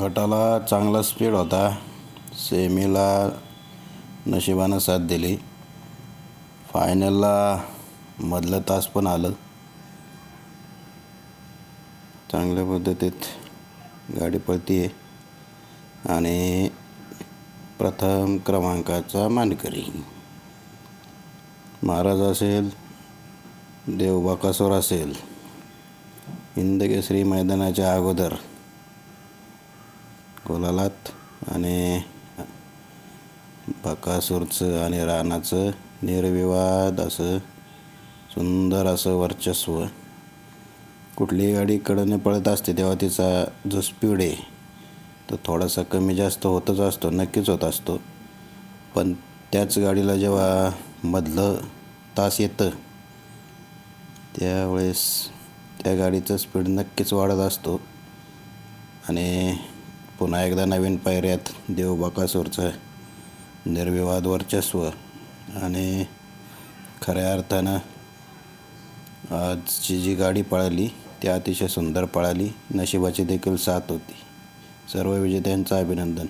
गटाला चांगला स्पीड होता. सेमीला नशिबानं साथ दिली. फायनलला मधलं तास पण आलं. चांगल्या पद्धतीत गाडी पळती आहे आणि प्रथम क्रमांकाचा मानकरी. महाराज असेल देवबाकासूर असेल हिंदकेसरी मैदानाच्या अगोदर कोलालात आणि बकासूरचं आणि राणाचं निर्विवाद असं सुंदर असं वर्चस्व. कुठलीही गाडी कडने पळत असते तेव्हा तिचा जो स्पीड आहे तो थोडासा कमी जास्त होतच असतो नक्कीच होत असतो. पण त्याच गाडीला जेव्हा मधलं तास येतं त्यावेळेस त्या गाडीचं स्पीड नक्कीच वाढत असतो. आणि पुन्हा एकदा नवीन पायऱ्यात देव बकासूरचं निर्विवाद वर्चस्व आणि खऱ्या अर्थानं आजची जी गाडी पळाली ती अतिशय सुंदर पळाली. नशिबाची देखील साथ होती. सर्व विजेत्यांचं अभिनंदन.